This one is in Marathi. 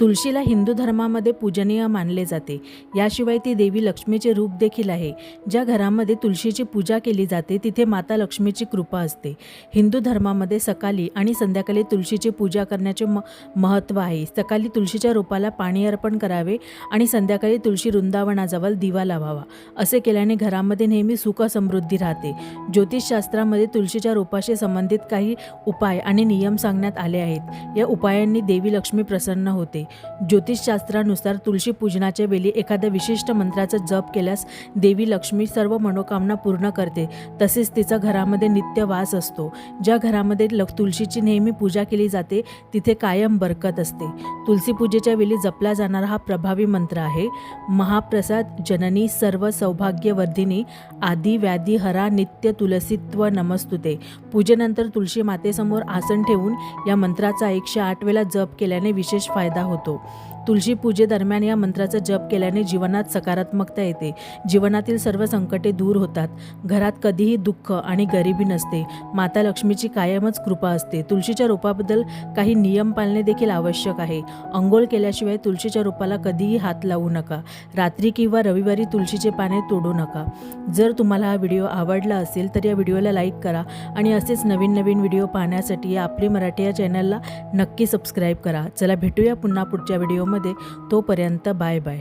तुळशीला हिंदू धर्मामध्ये पूजनीय मानले जाते. याशिवाय ती देवी लक्ष्मीचे रूप देखील आहे. ज्या घरामध्ये तुळशीची पूजा केली जाते तिथे माता लक्ष्मीची कृपा असते. हिंदू धर्मामध्ये सकाळी आणि संध्याकाळी तुळशीची पूजा करण्याचे म महत्त्व आहे. सकाळी तुळशीच्या रोपाला पाणी अर्पण करावे आणि संध्याकाळी तुळशी वृंदावनाजवळ दिवा लावावा. असे केल्याने घरामध्ये नेहमी सुख समृद्धी राहते. ज्योतिषशास्त्रामध्ये तुळशीच्या रोपाशी संबंधित काही उपाय आणि नियम सांगण्यात आले आहेत. या उपायांनी देवी लक्ष्मी प्रसन्न होते. ज्योतिषशास्त्रानुसार तुळशी पूजनाच्या वेळी एखाद्या विशिष्ट मंत्राचा जप केल्यास देवी लक्ष्मी सर्व मनोकामना पूर्ण करते. तसेच तिचा घरामध्ये नित्य वास असतो. ज्या घरामध्ये ल तुळशीची नेहमी पूजा केली जाते तिथे कायम बरकत असते. तुलसी पूजेच्या वेळी जपला जाणारा हा प्रभावी मंत्र आहे महाप्रसाद जननी सर्व सौभाग्यवर्धिनी आदी व्याधी हरा नित्य तुलसीत्व नमस्तुते. पूजेनंतर तुळशी मातेसमोर आसन ठेवून या मंत्राचा एकशे आठ वेळा जप केल्याने विशेष फायदा होतो. होतो. तुळशी पूजेदरम्यान या मंत्राचा जप केल्याने जीवनात सकारात्मकता येते. जीवनातील सर्व संकटे दूर होतात. घरात कधीही दुःख आणि गरिबी नसते. माता लक्ष्मीची कायमच कृपा असते. तुळशीच्या रोपाबद्दल काही नियम पाळणे देखील आवश्यक आहे. अंघोळ केल्याशिवाय तुळशीच्या रोपाला कधीही हात लावू नका. रात्री किंवा रविवारी तुळशीचे पाने तोडू नका. जर तुम्हाला हा व्हिडिओ आवडला असेल तर या व्हिडिओला लाईक करा आणि असेच नवीन नवीन व्हिडिओ पाहण्यासाठी या आपली मराठी या चॅनलला नक्की सबस्क्राईब करा. चला भेटूया पुन्हा पुढच्या व्हिडिओ व्हिडिओमध्ये तोपर्यंत बाय बाय.